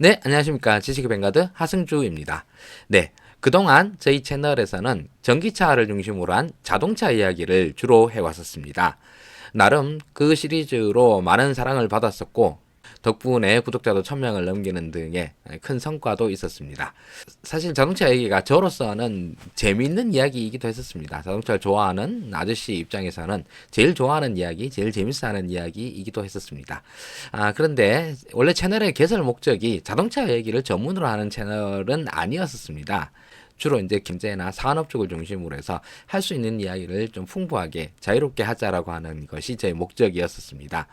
네, 안녕하십니까. 지식의 뱅가드 하승주입니다. 네, 그동안 저희 채널에서는 전기차를 중심으로 한 자동차 이야기를 주로 해왔었습니다. 나름 그 시리즈로 많은 사랑을 받았었고, 덕분에 구독자도 1000명을 넘기는 등의 큰 성과도 있었습니다. 사실 자동차 얘기가 저로서는 재미있는 이야기이기도 했었습니다. 자동차를 좋아하는 아저씨 입장에서는 제일 좋아하는 이야기, 제일 재밌어 하는 이야기이기도 했었습니다. 아, 그런데 원래 채널의 개설 목적이 자동차 얘기를 전문으로 하는 채널은 아니었었습니다. 주로 이제 경제나 산업 쪽을 중심으로 해서 할 수 있는 이야기를 좀 풍부하게 자유롭게 하자라고 하는 것이 제 목적이었었습니다.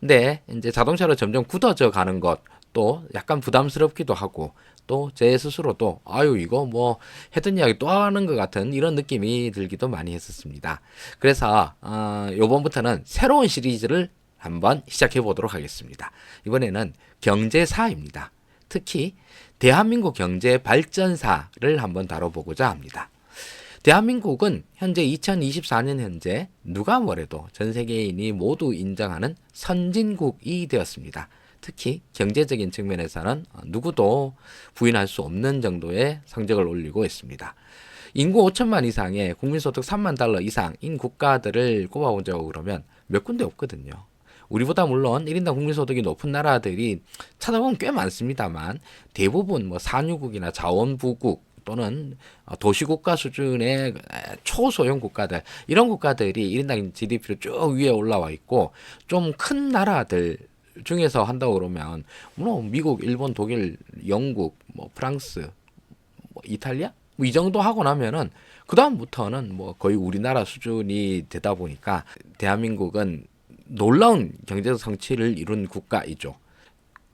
근데 이제 자동차로 점점 굳어져 가는 것 또 약간 부담스럽기도 하고 또 제 스스로도 아유 이거 뭐 했던 이야기 또 하는 것 같은 이런 느낌이 들기도 많이 했었습니다. 그래서 어, 요번부터는 새로운 시리즈를 한번 시작해 보도록 하겠습니다. 이번에는 경제사입니다. 특히 대한민국 경제 발전사를 한번 다뤄보고자 합니다. 대한민국은 현재 2024년 현재 누가 뭐래도 전 세계인이 모두 인정하는 선진국이 되었습니다. 특히 경제적인 측면에서는 누구도 부인할 수 없는 정도의 성적을 올리고 있습니다. 인구 5천만 이상의 국민소득 3만 달러 이상인 국가들을 꼽아보자고 그러면 몇 군데 없거든요. 우리보다 물론 1인당 국민소득이 높은 나라들이 찾아보면 꽤 많습니다만 대부분 뭐 산유국이나 자원부국 또는 도시국가 수준의 초소형 국가들 이런 국가들이 1인당 GDP로 쭉 위에 올라와 있고 좀 큰 나라들 중에서 한다고 그러면 물론 미국, 일본, 독일, 영국, 뭐 프랑스, 뭐 이탈리아? 뭐 이 정도 하고 나면은 그 다음부터는 뭐 거의 우리나라 수준이 되다 보니까 대한민국은 놀라운 경제적 성취를 이룬 국가이죠.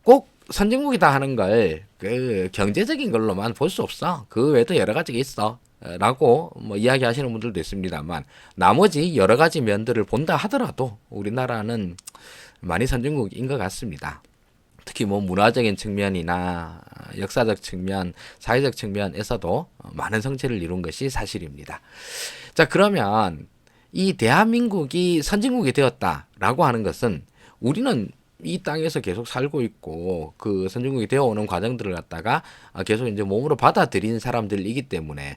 꼭 선진국이다 하는 걸 그 경제적인 걸로만 볼 수 없어. 그 외에도 여러 가지가 있어. 라고 뭐 이야기하시는 분들도 있습니다만 나머지 여러 가지 면들을 본다 하더라도 우리나라는 많이 선진국인 것 같습니다. 특히 뭐 문화적인 측면이나 역사적 측면, 사회적 측면에서도 많은 성취를 이룬 것이 사실입니다. 자, 그러면 이 대한민국이 선진국이 되었다라고 하는 것은 우리는 이 땅에서 계속 살고 있고 그 선진국이 되어 오는 과정들을 갖다가 계속 이제 몸으로 받아들인 사람들이기 때문에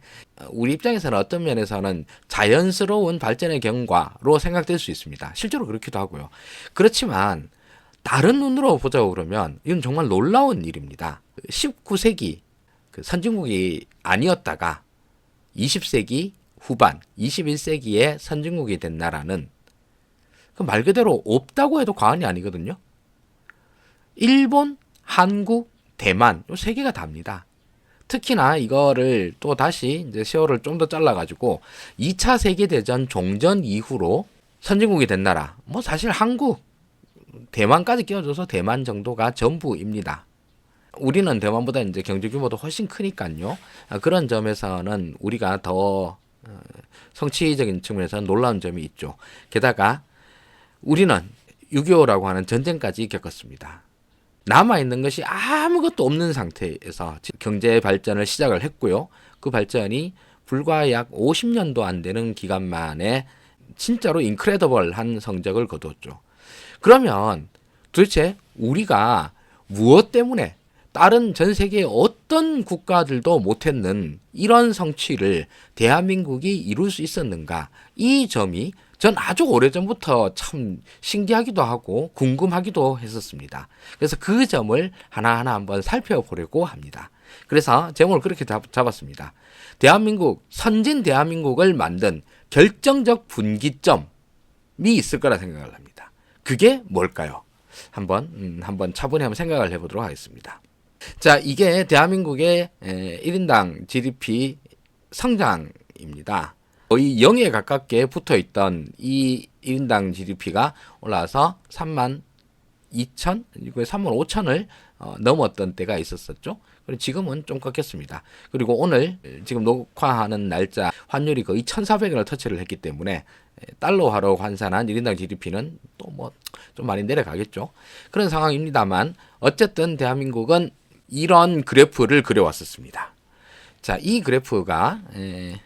우리 입장에서는 어떤 면에서는 자연스러운 발전의 경과로 생각될 수 있습니다. 실제로 그렇기도 하고요. 그렇지만 다른 눈으로 보자고 그러면 이건 정말 놀라운 일입니다. 19세기 그 선진국이 아니었다가 20세기 후반 21세기에 선진국이 된 나라는 그말 그대로 없다고 해도 과언이 아니거든요. 일본, 한국, 대만 요 세 개가 답니다. 특히나 이거를 또 다시 이제 세월을 좀 더 잘라가지고 2차 세계대전 종전 이후로 선진국이 된 나라. 뭐 사실 한국, 대만까지 끼워줘서 대만 정도가 전부입니다. 우리는 대만보다 이제 경제 규모도 훨씬 크니까요. 그런 점에서는 우리가 더 어, 성취적인 측면에서 놀라운 점이 있죠. 게다가 우리는 6.25라고 하는 전쟁까지 겪었습니다. 남아 있는 것이 아무것도 없는 상태에서 경제 발전을 시작을 했고요. 그 발전이 불과 약 50년도 안 되는 기간 만에 진짜로 인크레더블한 성적을 거두었죠. 그러면 도대체 우리가 무엇 때문에 다른 전 세계의 어떤 국가들도 못했는 이런 성취를 대한민국이 이룰 수 있었는가? 이 점이 전 아주 오래전부터 참 신기하기도 하고 궁금하기도 했었습니다. 그래서 그 점을 하나하나 한번 살펴보려고 합니다. 그래서 제목을 그렇게 잡, 잡았습니다. 대한민국, 선진 대한민국을 만든 결정적 분기점이 있을 거라 생각을 합니다. 그게 뭘까요? 한번, 음, 한번 차분히 한번 생각을 해보도록 하겠습니다. 자, 이게 대한민국의 1인당 GDP 성장입니다. 거의 0에 가깝게 붙어 있던 이 1인당 GDP가 올라와서 3만 2천, 3만 5천을 어, 넘었던 때가 있었었죠. 그리고 지금은 좀 꺾였습니다. 그리고 오늘 지금 녹화하는 날짜 환율이 거의 1,400원을 터치를 했기 때문에 달러화로 환산한 1인당 GDP는 또 뭐 좀 많이 내려가겠죠. 그런 상황입니다만 어쨌든 대한민국은 이런 그래프를 그려왔었습니다. 자, 이 그래프가 에,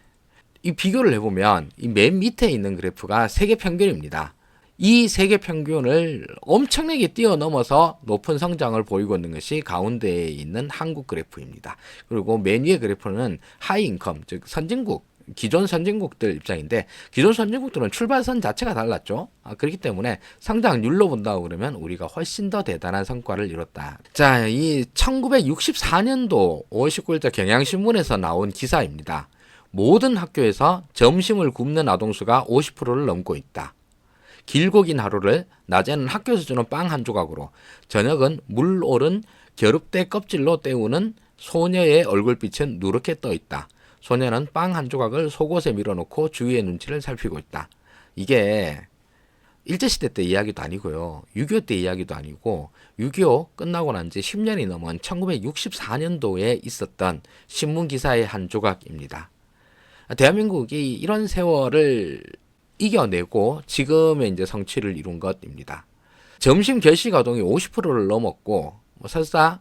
이 비교를 해보면 이 맨 밑에 있는 그래프가 세계 평균입니다. 이 세계 평균을 엄청나게 뛰어넘어서 높은 성장을 보이고 있는 것이 가운데에 있는 한국 그래프입니다. 그리고 맨 위의 그래프는 하이 인컴, 즉 선진국, 기존 선진국들 입장인데 기존 선진국들은 출발선 자체가 달랐죠. 아, 그렇기 때문에 성장률로 본다고 그러면 우리가 훨씬 더 대단한 성과를 이뤘다. 자, 이 1964년도 5월 19일자 경향신문에서 나온 기사입니다. 모든 학교에서 점심을 굶는 아동수가 50%를 넘고 있다. 길고 긴 하루를 낮에는 학교에서 주는 빵 한 조각으로 저녁은 물 오른 겨릅대 껍질로 때우는 소녀의 얼굴빛은 누렇게 떠 있다. 소녀는 빵 한 조각을 속옷에 밀어놓고 주위의 눈치를 살피고 있다. 이게 일제시대 때 이야기도 아니고요. 6.25 때 이야기도 아니고 6.25 끝나고 난 지 10년이 넘은 1964년도에 있었던 신문 기사의 한 조각입니다. 대한민국이 이런 세월을 이겨내고 지금의 이제 성취를 이룬 것입니다. 점심 결식 아동이 50%를 넘었고 뭐 설사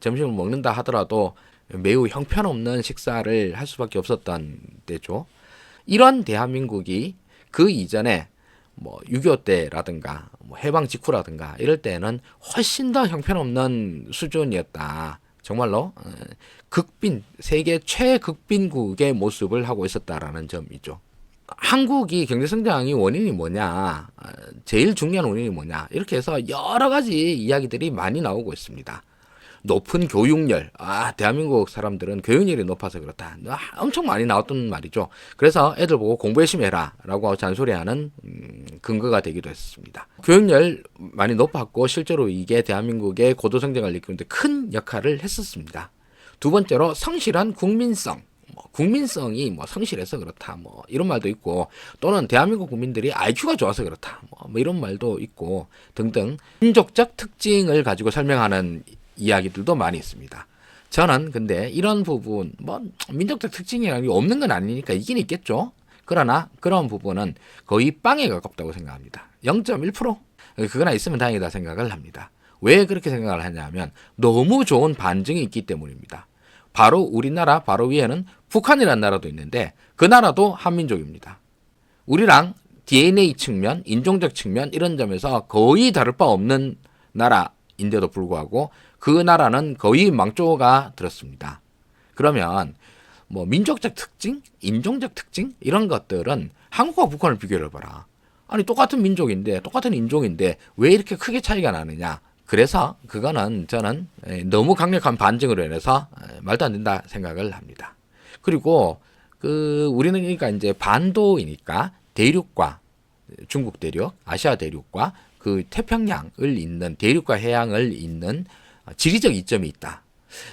점심을 먹는다 하더라도 매우 형편없는 식사를 할 수밖에 없었던 때죠. 이런 대한민국이 그 이전에 뭐 6.25 때라든가 뭐 해방 직후라든가 이럴 때는 훨씬 더 형편없는 수준이었다. 정말로 어, 극빈 세계 최극빈국의 모습을 하고 있었다라는 점이죠. 한국이 경제 성장이 원인이 뭐냐? 어, 제일 중요한 원인이 뭐냐? 이렇게 해서 여러 가지 이야기들이 많이 나오고 있습니다. 높은 교육열. 아, 대한민국 사람들은 교육열이 높아서 그렇다. 아, 엄청 많이 나왔던 말이죠. 그래서 애들 보고 공부 열심히 해라. 라고 잔소리하는 음, 근거가 되기도 했습니다. 교육열 많이 높았고 실제로 이게 대한민국의 고도 성장을 이끄는데 큰 역할을 했었습니다. 두 번째로 성실한 국민성. 뭐 국민성이 뭐 성실해서 그렇다 뭐 이런 말도 있고 또는 대한민국 국민들이 IQ가 좋아서 그렇다 뭐, 뭐 이런 말도 있고 등등 민족적 특징을 가지고 설명하는 이야기들도 많이 있습니다. 저는 근데 이런 부분 뭐 민족적 특징이라는 게 없는 건 아니니까 있긴 있겠죠. 그러나 그런 부분은 거의 빵에 가깝다고 생각합니다. 0.1% 그거나 있으면 다행이다 생각을 합니다. 왜 그렇게 생각을 하냐면 너무 좋은 반증이 있기 때문입니다. 바로 우리나라 바로 위에는 북한이라는 나라도 있는데 그 나라도 한민족입니다. 우리랑 DNA 측면, 인종적 측면 이런 점에서 거의 다를 바 없는 나라인데도 불구하고 그 나라는 거의 망조가 들었습니다. 그러면 뭐 민족적 특징, 인종적 특징 이런 것들은 한국과 북한을 비교해 봐라. 아니 똑같은 민족인데 똑같은 인종인데 왜 이렇게 크게 차이가 나느냐? 그래서 그거는 저는 너무 강력한 반증으로 인해서 말도 안 된다 생각을 합니다. 그리고 그 우리는 그러니까 이제 반도이니까 대륙과 중국 대륙, 아시아 대륙과 그 태평양을 잇는 대륙과 해양을 잇는 지리적 이점이 있다.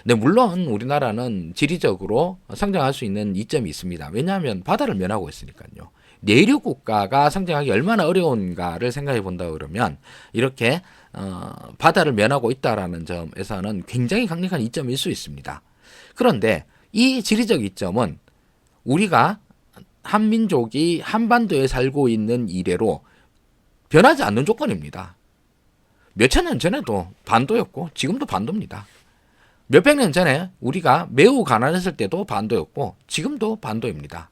근데 물론 우리나라는 지리적으로 성장할 수 있는 이점이 있습니다. 왜냐하면 바다를 면하고 있으니까요. 내륙 국가가 성장하기 얼마나 어려운가를 생각해 본다 그러면 이렇게 어, 바다를 면하고 있다라는 점에서는 굉장히 강력한 이점일 수 있습니다. 그런데 이 지리적 이점은 우리가 한민족이 한반도에 살고 있는 이래로 변하지 않는 조건입니다. 몇천 년 전에도 반도였고 지금도 반도입니다. 몇백 년 전에 우리가 매우 가난했을 때도 반도였고 지금도 반도입니다.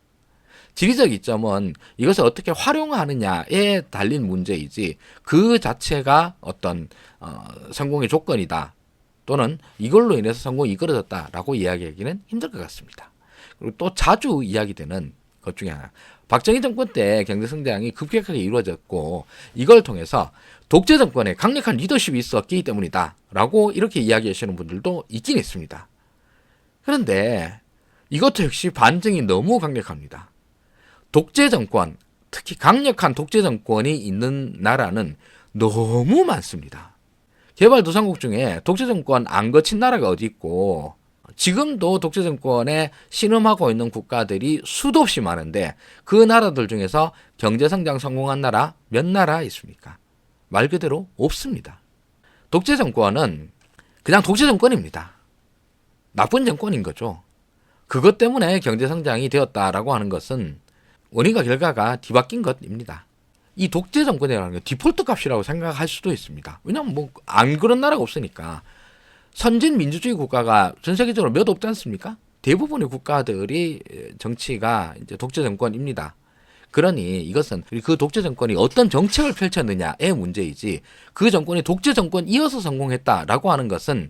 지리적 이점은 이것을 어떻게 활용하느냐에 달린 문제이지 그 자체가 어떤 어, 성공의 조건이다 또는 이걸로 인해서 성공이 이끌어졌다라고 이야기하기는 힘들 것 같습니다. 그리고 또 자주 이야기되는 것 중에 하나 박정희 정권 때 경제 성장이 급격하게 이루어졌고 이걸 통해서 독재 정권에 강력한 리더십이 있었기 때문이다라고 이렇게 이야기하시는 분들도 있긴 있습니다. 그런데 이것도 역시 반증이 너무 강력합니다. 독재 정권, 특히 강력한 독재 정권이 있는 나라는 너무 많습니다. 개발도상국 중에 독재 정권 안 거친 나라가 어디 있고 지금도 독재 정권에 신음하고 있는 국가들이 수도 없이 많은데 그 나라들 중에서 경제 성장 성공한 나라 몇 나라 있습니까? 말 그대로 없습니다. 독재 정권은 그냥 독재 정권입니다. 나쁜 정권인 거죠. 그것 때문에 경제 성장이 되었다라고 하는 것은 원인과 결과가 뒤바뀐 것입니다. 이 독재 정권이라는 게 디폴트 값이라고 생각할 수도 있습니다. 왜냐하면 뭐 안 그런 나라가 없으니까 선진 민주주의 국가가 전 세계적으로 몇 없지 않습니까? 대부분의 국가들이 정치가 이제 독재 정권입니다. 그러니 이것은 그 독재 정권이 어떤 정책을 펼쳤느냐의 문제이지 그 정권이 독재 정권 이어서 성공했다라고 하는 것은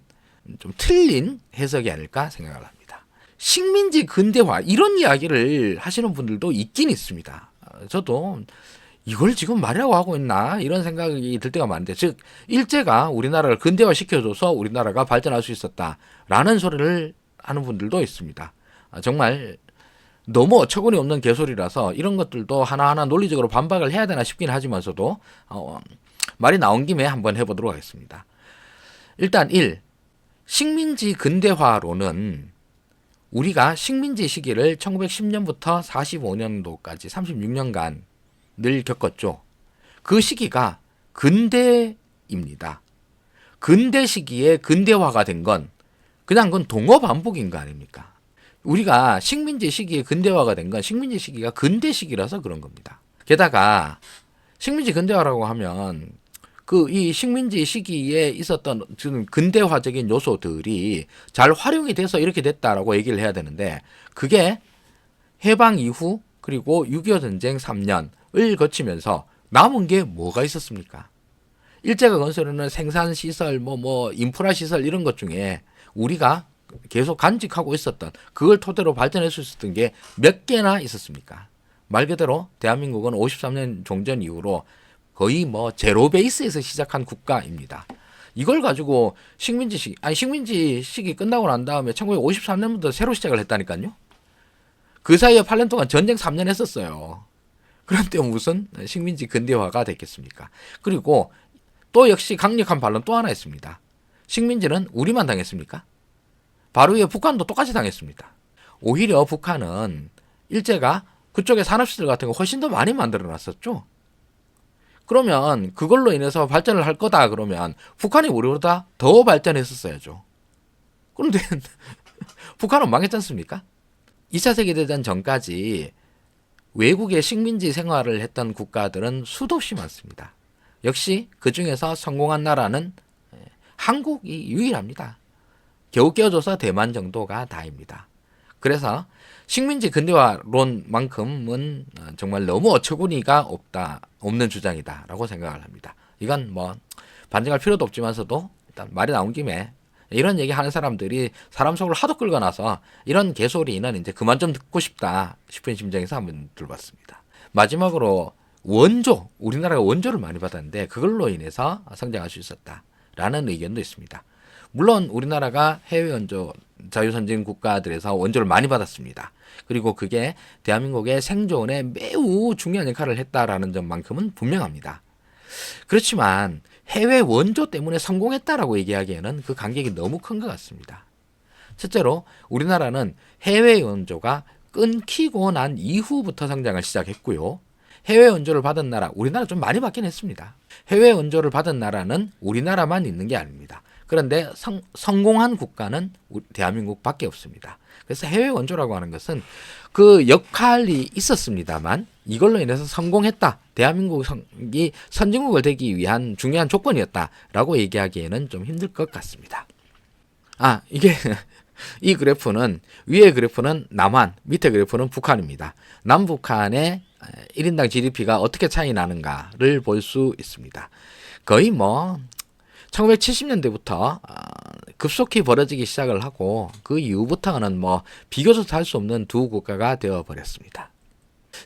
좀 틀린 해석이 아닐까 생각을 합니다. 식민지 근대화 이런 이야기를 하시는 분들도 있긴 있습니다. 어, 저도 이걸 지금 말이라고 하고 있나 이런 생각이 들 때가 많은데 즉 일제가 우리나라를 근대화 시켜줘서 우리나라가 발전할 수 있었다라는 소리를 하는 분들도 있습니다. 아, 정말 너무 어처구니 없는 개소리라서 이런 것들도 하나하나 논리적으로 반박을 해야 되나 싶긴 하지만서도 어, 말이 나온 김에 한번 해보도록 하겠습니다. 일단 1. 식민지 근대화로는 우리가 식민지 시기를 1910년부터 45년도까지 36년간 늘 겪었죠. 그 시기가 근대입니다. 근대 시기에 근대화가 된 건 그냥 그건 동어 반복인 거 아닙니까? 우리가 식민지 시기에 근대화가 된 건 식민지 시기가 근대 시기라서 그런 겁니다. 게다가 식민지 근대화라고 하면 그 이 식민지 시기에 있었던 지금 근대화적인 요소들이 잘 활용이 돼서 이렇게 됐다라고 얘기를 해야 되는데 그게 해방 이후 그리고 6.25 전쟁 3년 을 거치면서 남은 게 뭐가 있었습니까? 일제가 건설하는 생산 시설, 뭐, 뭐, 인프라 시설 이런 것 중에 우리가 계속 간직하고 있었던 그걸 토대로 발전할 수 있었던 게 몇 개나 있었습니까? 말 그대로 대한민국은 53년 종전 이후로 거의 뭐 제로 베이스에서 시작한 국가입니다. 이걸 가지고 식민지 시기, 아니 식민지 시기 끝나고 난 다음에 1953년부터 새로 시작을 했다니까요. 그 사이에 8년 동안 전쟁 3년 했었어요. 그런데 무슨 식민지 근대화가 됐겠습니까? 그리고 또 역시 강력한 반론 또 하나 있습니다. 식민지는 우리만 당했습니까? 바로 위에 북한도 똑같이 당했습니다. 오히려 북한은 일제가 그쪽에 산업시설 같은 거 훨씬 더 많이 만들어 놨었죠. 그러면 그걸로 인해서 발전을 할 거다 그러면 북한이 우리보다 더 발전했었어야죠. 그런데 북한은 망했지 않습니까? 2차 세계대전 전까지 외국의 식민지 생활을 했던 국가들은 수도 없이 많습니다. 역시 그 중에서 성공한 나라는 한국이 유일합니다. 겨우 끼워줘서 대만 정도가 다입니다. 그래서 식민지 근대화론만큼은 정말 너무 어처구니가 없다, 없는 주장이다라고 생각을 합니다. 이건 뭐 반증할 필요도 없지만서도 일단 말이 나온 김에 이런 얘기 하는 사람들이 사람 속을 하도 끌어놔서 이런 개소리는 이제 그만 좀 듣고 싶다 싶은 심정에서 한번 들어봤습니다. 마지막으로 원조, 우리나라가 원조를 많이 받았는데 그걸로 인해서 성장할 수 있었다라는 의견도 있습니다. 물론 우리나라가 해외 원조 자유선진 국가들에서 원조를 많이 받았습니다. 그리고 그게 대한민국의 생존에 매우 중요한 역할을 했다라는 점만큼은 분명합니다. 그렇지만 해외 원조 때문에 성공했다라고 얘기하기에는 그 간격이 너무 큰 것 같습니다. 첫째로 우리나라는 해외 원조가 끊기고 난 이후부터 성장을 시작했고요. 해외 원조를 받은 나라, 우리나라 좀 많이 받긴 했습니다. 해외 원조를 받은 나라는 우리나라만 있는 게 아닙니다. 그런데 성, 성공한 국가는 대한민국 밖에 없습니다. 그래서 해외 원조라고 하는 것은 그 역할이 있었습니다만 이걸로 인해서 성공했다. 대한민국이 선진국을 되기 위한 중요한 조건이었다라고 얘기하기에는 좀 힘들 것 같습니다. 아, 이게 이 그래프는 위의 그래프는 남한, 밑에 그래프는 북한입니다. 남북한의 1인당 GDP가 어떻게 차이 나는가를 볼 수 있습니다. 거의 뭐 1970년대부터 아, 급속히 벌어지기 시작을 하고 그 이후부터는 뭐 비교조차 할 수 없는 두 국가가 되어 버렸습니다.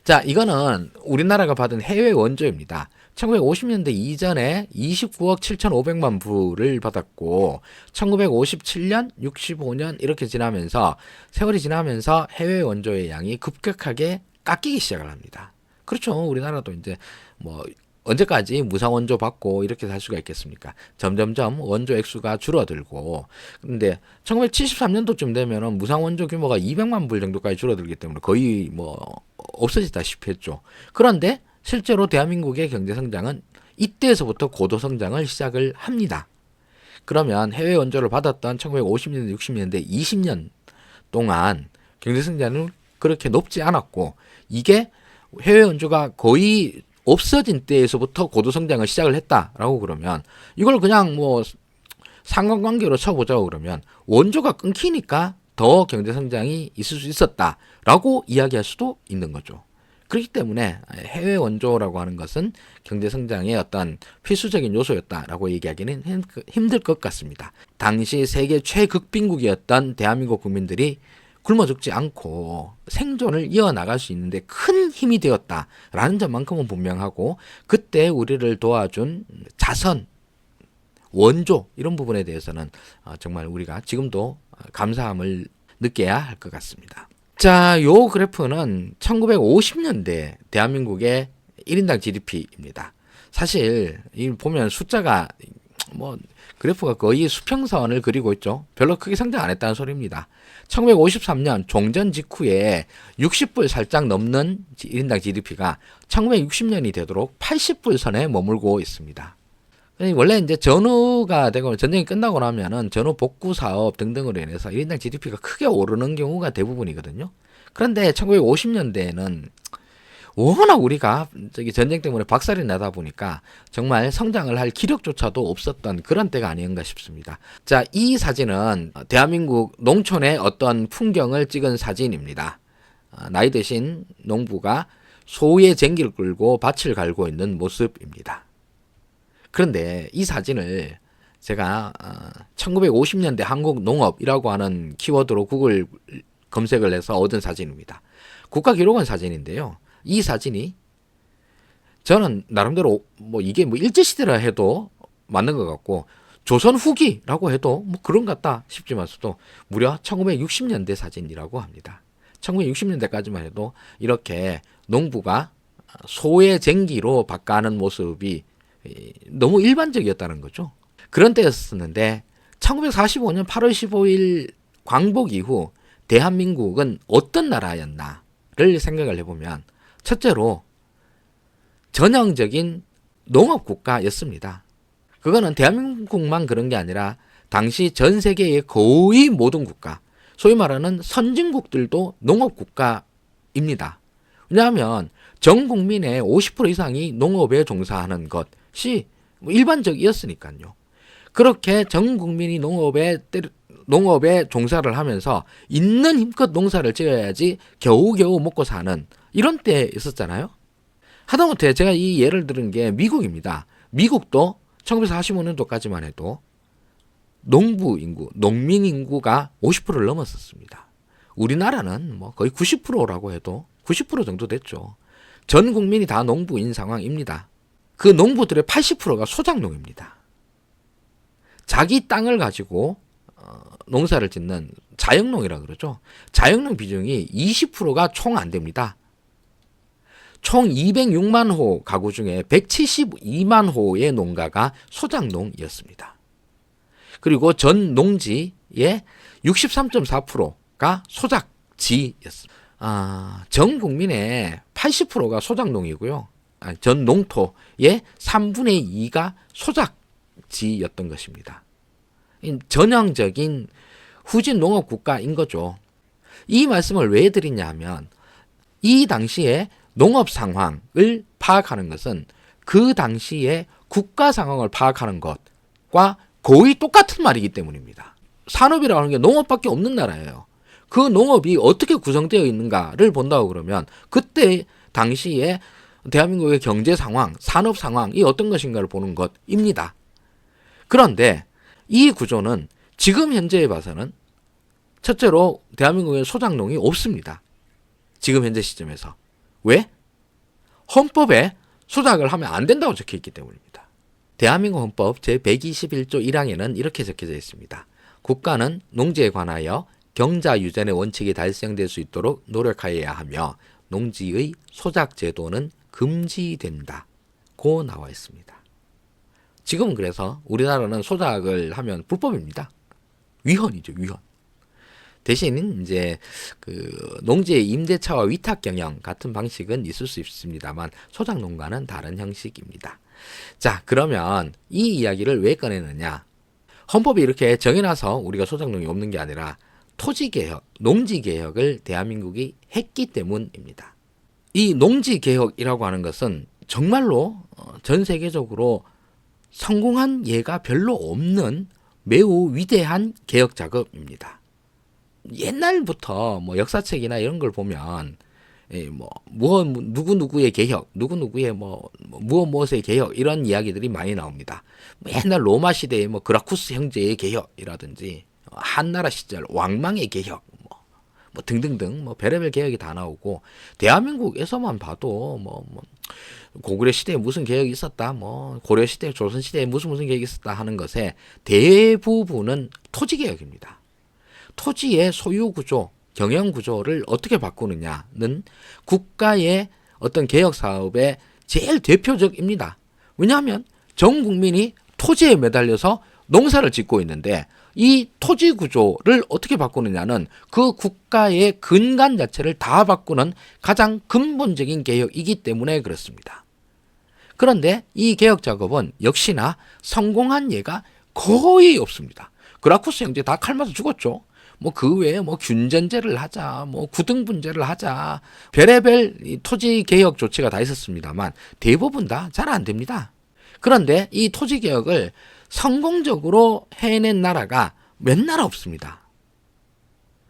자, 이거는 우리나라가 받은 해외 원조입니다. 1950년대 이전에 29억 7,500만 부를 받았고 1957년, 65년 이렇게 지나면서 세월이 지나면서 해외 원조의 양이 급격하게 깎이기 시작을 합니다. 그렇죠. 우리나라도 이제 뭐 언제까지 무상 원조 받고 이렇게 살 수가 있겠습니까? 점점점 원조 액수가 줄어들고 근데 1973년도쯤 되면은 무상 원조 규모가 200만 불 정도까지 줄어들기 때문에 거의 뭐 없어지다시피 했죠. 그런데 실제로 대한민국의 경제 성장은 이때에서부터 고도 성장을 시작을 합니다. 그러면 해외 원조를 받았던 1950년대, 60년대 20년 동안 경제 성장은 그렇게 높지 않았고 이게 해외 원조가 거의 없어진 때에서부터 고도 성장을 시작을 했다라고 그러면 이걸 그냥 뭐 상관관계로 쳐보자고 그러면 원조가 끊기니까 더 경제 성장이 있을 수 있었다라고 이야기할 수도 있는 거죠. 그렇기 때문에 해외 원조라고 하는 것은 경제 성장의 어떤 필수적인 요소였다라고 얘기하기는 힘- 힘들 것 같습니다. 당시 세계 최극빈국이었던 대한민국 국민들이 굶어 죽지 않고 생존을 이어나갈 수 있는데 큰 힘이 되었다라는 점만큼은 분명하고 그때 우리를 도와준 자선 원조 이런 부분에 대해서는 어, 정말 우리가 지금도 어, 감사함을 느껴야 할 것 같습니다. 자, 요 그래프는 1950년대 대한민국의 1인당 GDP입니다. 사실 이 보면 숫자가 뭐 그래프가 거의 수평선을 그리고 있죠. 별로 크게 성장 안 했다는 소리입니다. 1953년 종전 직후에 60불 살짝 넘는 1인당 GDP가 1960년이 되도록 80불 선에 머물고 있습니다. 원래 이제 전후가 되고 전쟁이 끝나고 나면은 전후 복구 사업 등등으로 인해서 1인당 GDP가 크게 오르는 경우가 대부분이거든요. 그런데 1950년대에는 워낙 우리가 저기 전쟁 때문에 박살이 나다 보니까 정말 성장을 할 기력조차도 없었던 그런 때가 아닌가 싶습니다. 자, 이 사진은 대한민국 농촌의 어떤 풍경을 찍은 사진입니다. 아, 나이 드신 농부가 소의 쟁기를 끌고 밭을 갈고 있는 모습입니다. 그런데 이 사진을 제가 어, 1950년대 한국 농업이라고 하는 키워드로 구글 검색을 해서 얻은 사진입니다. 국가기록원 사진인데요. 이 사진이 저는 나름대로 뭐 이게 뭐 일제시대라 해도 맞는 것 같고 조선 후기라고 해도 뭐 그런 것 같다 싶지만서도 무려 1960년대 사진이라고 합니다. 1960년대까지만 해도 이렇게 농부가 소의 쟁기로 바꿔하는 모습이 이, 너무 일반적이었다는 거죠. 그런 때였었는데 1945년 8월 15일 광복 이후 대한민국은 어떤 나라였나를 생각을 해보면 첫째로 전형적인 농업 국가였습니다. 그거는 대한민국만 그런 게 아니라 당시 전 세계의 거의 모든 국가, 소위 말하는 선진국들도 농업 국가입니다. 왜냐하면 전 국민의 50% 이상이 농업에 종사하는 것이 뭐 일반적이었으니까요. 그렇게 전 국민이 농업에 농업에 종사를 하면서 있는 힘껏 농사를 지어야지 겨우겨우 먹고 사는 이런 때 있었잖아요. 하다못해 제가 이 예를 들은 게 미국입니다. 미국도 1945년도까지만 해도 농부 인구, 농민 인구가 50%를 넘었었습니다. 우리나라는 뭐 거의 90%라고 해도 90% 정도 됐죠. 전 국민이 다 농부인 상황입니다. 그 농부들의 80%가 소작농입니다. 자기 땅을 가지고 어, 농사를 짓는 자영농이라 그러죠. 자영농 비중이 20%가 총 안 됩니다. 총 206만 호 가구 중에 172만 호의 농가가 소작농이었습니다. 그리고 전 농지의 63.4%가 소작지였습니다. 아, 전 국민의 80%가 소작농이고요. 아, 전 농토의 3분의 2가 소작지였던 것입니다. 이 전형적인 후진 농업 국가인 거죠. 이 말씀을 왜 드리냐 하면 이 당시에 농업 상황을 파악하는 것은 그 당시에 국가 상황을 파악하는 것과 거의 똑같은 말이기 때문입니다. 산업이라고 하는 게 농업밖에 없는 나라예요. 그 농업이 어떻게 구성되어 있는가를 본다고 그러면 그때 당시에 대한민국의 경제 상황, 산업 상황이 어떤 것인가를 보는 것입니다. 그런데 이 구조는 지금 현재에 봐서는 첫째로 대한민국에 소작농이 없습니다. 지금 현재 시점에서. 왜? 헌법에 소작을 하면 안 된다고 적혀 있기 때문입니다. 대한민국 헌법 제121조 1항에는 이렇게 적혀져 있습니다. 국가는 농지에 관하여 경자 유전의 원칙이 달성될 수 있도록 노력하여야 하며 농지의 소작 제도는 금지된다. 고 나와 있습니다. 지금은 그래서 우리나라는 소작을 하면 불법입니다. 위헌이죠, 위헌. 대신 이제 그 농지의 임대차와 위탁 경영 같은 방식은 있을 수 있습니다만 소작 농가는 다른 형식입니다. 자, 그러면 이 이야기를 왜 꺼내느냐? 헌법이 이렇게 정해놔서 우리가 소작농이 없는 게 아니라 토지 개혁, 농지 개혁을 대한민국이 했기 때문입니다. 이 농지 개혁이라고 하는 것은 정말로 어, 전 세계적으로 성공한 예가 별로 없는 매우 위대한 개혁 작업입니다. 옛날부터 뭐 역사책이나 이런 걸 보면 예, 뭐, 무엇, 누구 누구의 개혁, 누구 누구의 뭐, 뭐 무엇 무엇의 개혁, 이런 이야기들이 많이 나옵니다. 뭐 옛날 로마 시대의 뭐, 그라쿠스 형제의 개혁이라든지, 한나라 시절 왕망의 개혁, 뭐, 뭐 등등등, 뭐, 별의별 개혁이 다 나오고, 대한민국에서만 봐도, 뭐, 뭐, 고구려 시대에 무슨 개혁이 있었다, 뭐, 고려 시대, 조선 시대에 무슨 무슨 개혁이 있었다 하는 것에 대부분은 토지 개혁입니다. 토지의 소유 구조, 경영 구조를 어떻게 바꾸느냐는 국가의 어떤 개혁 사업의 제일 대표적입니다. 왜냐하면 전 국민이 토지에 매달려서 농사를 짓고 있는데 이 토지 구조를 어떻게 바꾸느냐는 그 국가의 근간 자체를 다 바꾸는 가장 근본적인 개혁이기 때문에 그렇습니다. 그런데 이 개혁 작업은 역시나 성공한 예가 거의 없습니다. 그라쿠스 형제 다 칼 맞아 죽었죠. 뭐 그 외에 뭐 균전제를 하자, 뭐 구등분제를 하자, 별의별 이 토지 개혁 조치가 다 있었습니다만 대부분 다 잘 안 됩니다. 그런데 이 토지 개혁을 성공적으로 해낸 나라가 몇 나라 없습니다.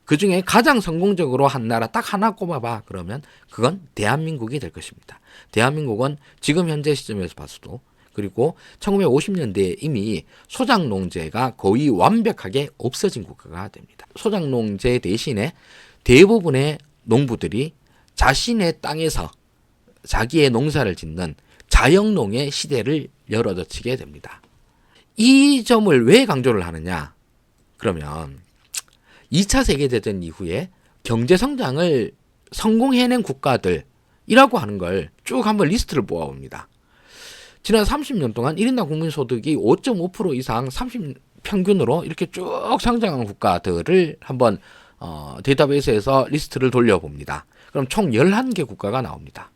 그 중에 가장 성공적으로 한 나라 딱 하나 꼽아봐. 그러면 그건 대한민국이 될 것입니다. 대한민국은 지금 현재 시점에서 봐서도 그리고 1950년대에 이미 소작농제가 거의 완벽하게 없어진 국가가 됩니다. 소작농제 대신에 대부분의 농부들이 자신의 땅에서 자기의 농사를 짓는 자영농의 시대를 열어젖히게 됩니다. 이 점을 왜 강조를 하느냐? 그러면 2차 세계대전 이후에 경제 성장을 성공해낸 국가들 이라고 하는 걸 쭉 한번 리스트를 모아봅니다. 지난 30년 동안 1인당 국민소득이 5.5% 이상 30 평균으로 이렇게 쭉 성장한 국가들을 한번 어, 데이터베이스에서 리스트를 돌려봅니다. 그럼 총 11개 국가가 나옵니다.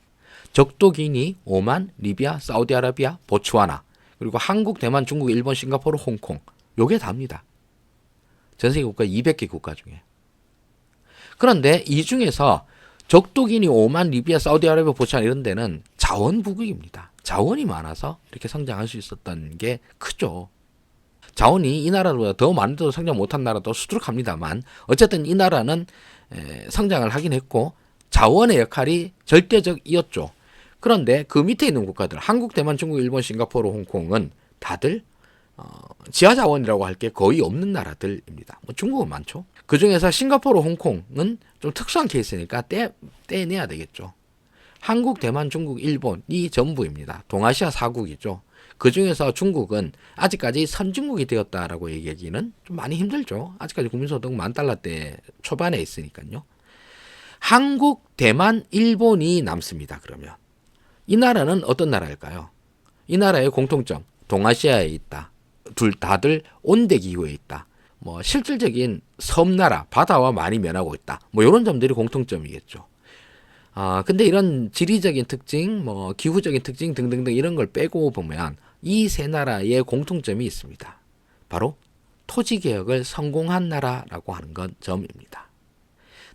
적도 기니, 오만, 리비아, 사우디아라비아, 보츠와나, 그리고 한국, 대만, 중국, 일본, 싱가포르, 홍콩. 요게 답니다. 전 세계 국가 200개 국가 중에. 그런데 이 중에서 적도기니, 오만, 리비아, 사우디아라비아, 보츠와나 이런 데는 자원 부국입니다. 자원이 많아서 이렇게 성장할 수 있었던 게 크죠. 자원이 이 나라보다 더 많아도 성장 못한 나라도 수두룩합니다만 어쨌든 이 나라는 성장을 하긴 했고 자원의 역할이 절대적이었죠. 그런데 그 밑에 있는 국가들 한국, 대만, 중국, 일본, 싱가포르, 홍콩은 다들 어, 지하 자원이라고 할 게 거의 없는 나라들입니다. 뭐 중국은 많죠. 그 중에서 싱가포르, 홍콩은 좀 특수한 케이스니까 떼, 떼내야 되겠죠. 한국, 대만, 중국, 일본이 전부입니다. 동아시아 사국이죠. 그 중에서 중국은 아직까지 선진국이 되었다라고 얘기하기는 좀 많이 힘들죠. 아직까지 국민소득 만 달러대 초반에 있으니까요. 한국, 대만, 일본이 남습니다. 그러면 이 나라는 어떤 나라일까요? 이 나라의 공통점 동아시아에 있다. 둘 다들 온대 기후에 있다. 뭐 실질적인 섬나라 바다와 많이 면하고 있다. 뭐 이런 점들이 공통점이겠죠. 아 근데 이런 지리적인 특징, 뭐 기후적인 특징 등등등 이런 걸 빼고 보면 이 세 나라의 공통점이 있습니다. 바로 토지 개혁을 성공한 나라라고 하는 건 점입니다.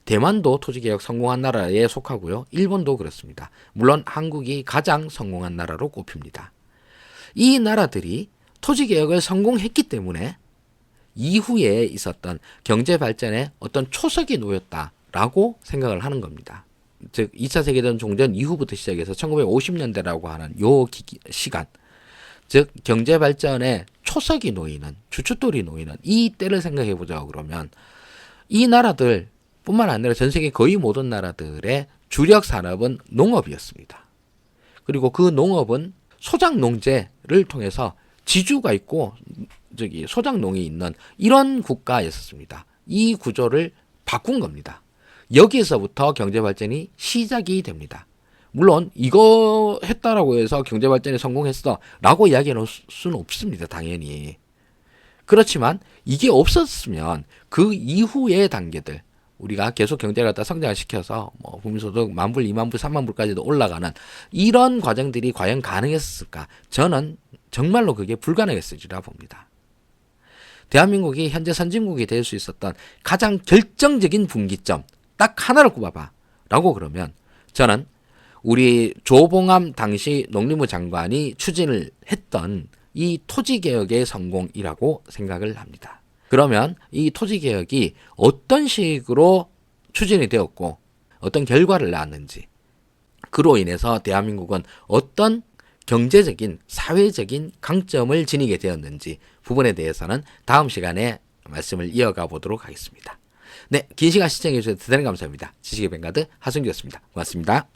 대만도 토지 개혁 성공한 나라에 속하고요. 일본도 그렇습니다. 물론 한국이 가장 성공한 나라로 꼽힙니다. 이 나라들이 토지 개혁을 성공했기 때문에 이후에 있었던 경제 발전에 어떤 초석이 놓였다라고 생각을 하는 겁니다. 즉 2차 세계대전 종전 이후부터 시작해서 1950년대라고 하는 요 기기, 시간 즉 경제 발전에 초석이 놓이는 주춧돌이 놓이는 이 때를 생각해 보자 그러면 이 나라들 뿐만 아니라 전 세계 거의 모든 나라들의 주력 산업은 농업이었습니다. 그리고 그 농업은 소작 농제를 통해서 지주가 있고 저기 소작농이 있는 이런 국가였었습니다. 이 구조를 바꾼 겁니다. 여기에서부터 경제 발전이 시작이 됩니다. 물론 이거 했다라고 해서 경제 발전에 성공했어라고 이야기할 수는 없습니다. 당연히. 그렇지만 이게 없었으면 그 이후의 단계들 우리가 계속 경제를 갖다 성장을 시켜서 뭐 국민소득 만 불, 이만 불, 삼만 불까지도 올라가는 이런 과정들이 과연 가능했을까? 저는 정말로 그게 불가능했으리라 봅니다. 대한민국이 현재 선진국이 될 수 있었던 가장 결정적인 분기점 딱 하나를 꼽아봐 라고 그러면 저는 우리 조봉암 당시 농림부 장관이 추진을 했던 이 토지개혁의 성공이라고 생각을 합니다. 그러면 이 토지개혁이 어떤 식으로 추진이 되었고 어떤 결과를 낳았는지 그로 인해서 대한민국은 어떤 경제적인 사회적인 강점을 지니게 되었는지 부분에 대해서는 다음 시간에 말씀을 이어가 보도록 하겠습니다. 네, 긴 시간 시청해 주셔서 대단히 감사합니다. 지식의 뱅가드 하승규였습니다. 고맙습니다.